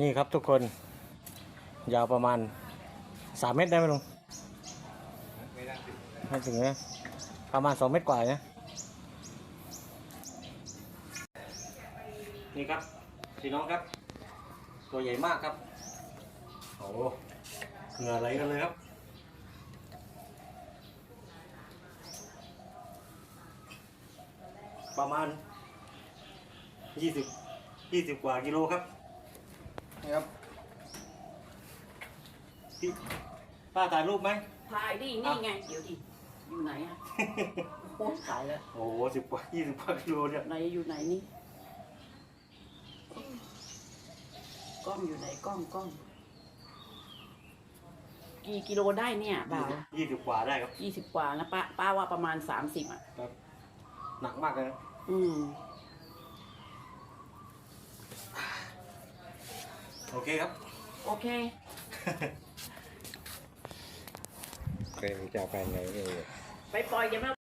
นี่ครับทุกคนยาวประมาณสามเมตรได้ไหมลุงไม่ได้ติดไม่ถึงนะประมาณสองเมตรกว่านะนี่ครับพี่น้องครับ ตัวใหญ่มากครับโอ้เหงื่อไหลกันเลยครับประมาณยี่สิบยี่สิบกว่ากิโลครับ นะครับพี่ป้าถ่ายรูปไหม ถ่ายดินี่ไง เดี๋ยวดิ อยู่ไหนอะโคตรถ่ายแล้ว โอ้โหสิบกว่ายี่สิบกว่ากิโลเนี่ย ไหนอยู่ไหนนี่ กล้องอยู่ไหนกล้องกล้อง กี่กิโลได้เนี่ยบ่าวยี่สิบกว่าได้ครับ ยี่สิบกว่านะป้าป้าว่าประมาณสามสิบอะ ครับ หนักมากเลยนะอืม โอเคครับ โอเค เคยจะเอาแฟนไงเออ ไปปล่อยกันมา